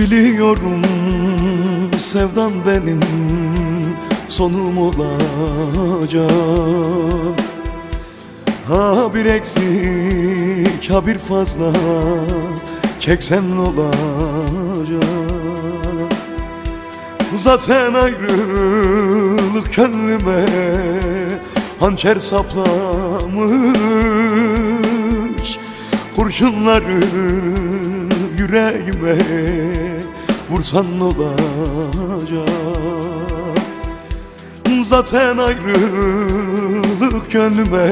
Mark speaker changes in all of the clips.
Speaker 1: biliyorum sevdan benim sonum olacak. Ha bir eksik ha bir fazla çeksen olacak. Zaten ayrılık gönlüme hançer saplamış. Kurşunları yüreğime vursan olacak? Zaten ayrılık gönlüme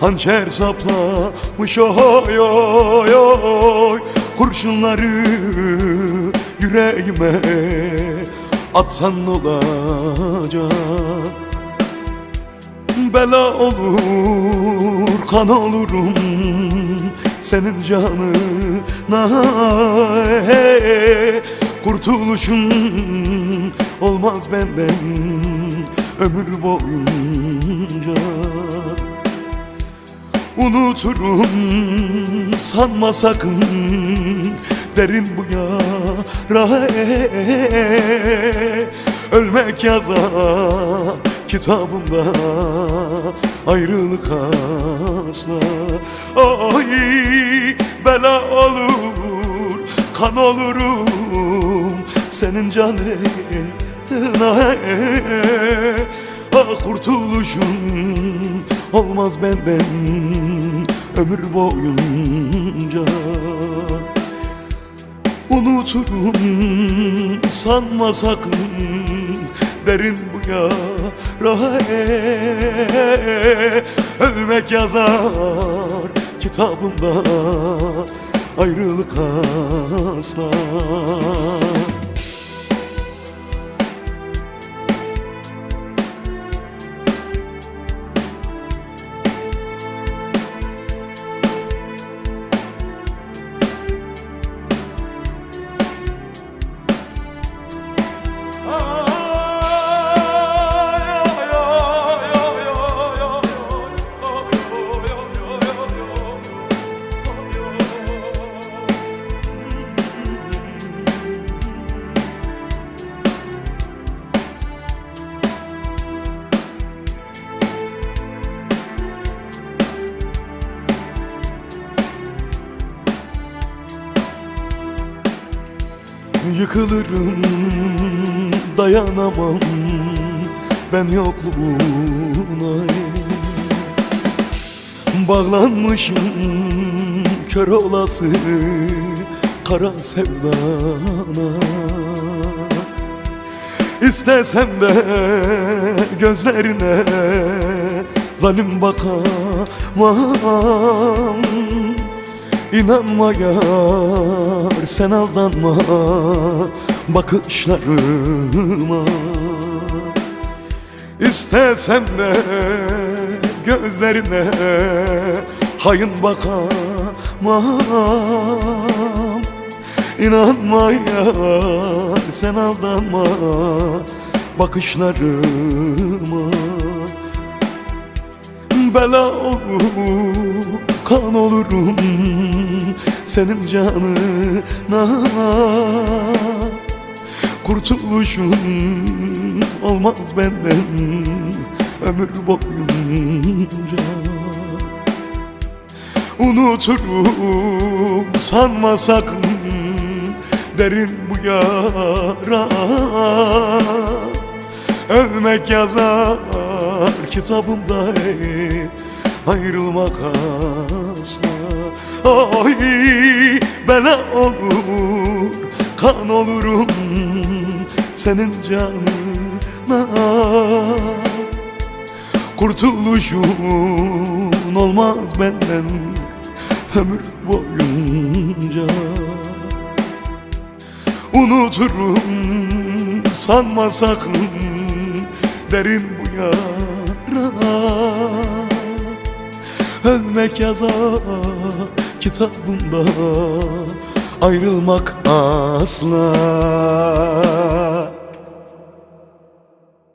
Speaker 1: Hançer saplamış oy oy oy. Kurşunları yüreğime Atsan olacak? Bela olur kan olurum Senin canına Kurtuluşun olmaz benden ömür boyunca. Unuturum sanma sakın derin bu yara. Ölmek yazar kitabımda ayrılık asla Ay bela olur kan olurum senin canına. Ah kurtuluşun olmaz benden ömür boyunca. Unuturum sanma sakın derin bu yara Ölmek yazar kitabımda ayrılık asla Yıkılırım dayanamam ben yokluğuna. Bağlanmışım kör olası kara sevdana. İstesem de gözlerine zalim bakamam İnanma yar sen aldanma bakışlarıma. İstesem de gözlerine hayın bakamam. İnanma yar sen aldanma bakışlarıma. Bela olur kan olurum senin canına. Kurtuluşun olmaz benden ömür boyunca. Unuturum sanma sakın derin bu yara? Ölmek yazar kitabımda ayrılmak asla. Ay bela olur kan olurum senin canına. Kurtuluşun olmaz benden ömür boyunca. Unuturum sanma sakın derin bu yara Ölmek yazar kitabımda ayrılmak asla